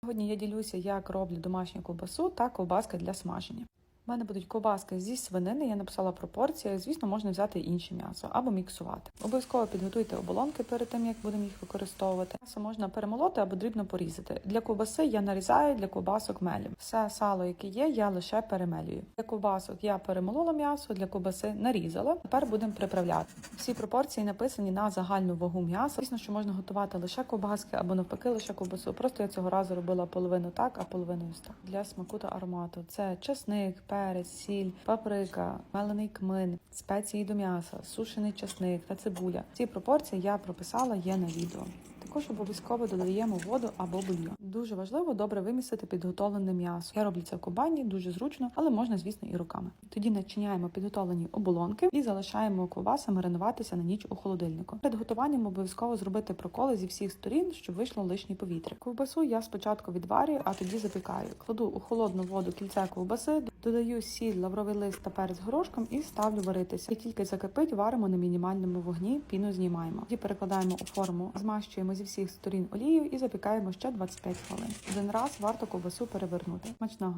Сьогодні я ділюся, як роблю домашню ковбасу та ковбаски для смаження. У мене будуть ковбаски зі свинини, я написала пропорції. Звісно, можна взяти інше м'ясо або міксувати. Обов'язково підготуйте оболонки перед тим, як будемо їх використовувати. М'ясо можна перемолоти або дрібно порізати. Для ковбаси я нарізаю, для ковбасок мелю. Все сало, яке є, я лише перемелюю. Для ковбасок я перемолола м'ясо, для ковбаси нарізала. Тепер будемо приправляти. Всі пропорції написані на загальну вагу м'яса. Звісно, що можна готувати лише ковбаски або навпаки лише ковбасу. Просто я цього разу робила половину так, а половину ось так. Для смаку та аромату це чесник, перець, сіль, паприка, мелений кмин, спеції до м'яса, сушений чесник та цибуля. Ці пропорції я прописала є на відео. Також обов'язково додаємо воду або бульйон. Дуже важливо добре вимісити підготовлене м'ясо. Я роблю це в кубані, дуже зручно, але можна, звісно, і руками. Тоді начиняємо підготовлені оболонки і залишаємо ковбаси маринуватися на ніч у холодильнику. Перед готуванням обов'язково зробити проколи зі всіх сторін, щоб вийшло лишнє повітря. Ковбасу я спочатку відварюю, а тоді запікаю. Кладу у холодну воду кільце ковбаси, додаю сіль, лавровий лист та перець горошком і ставлю варитися. І тільки закипить, варимо на мінімальному вогні, піну знімаємо. Тоді перекладаємо у форму, змащуємо зі всіх сторін олією і запікаємо ще 25 хвилин. Один раз варто ковбасу перевернути. Смачного!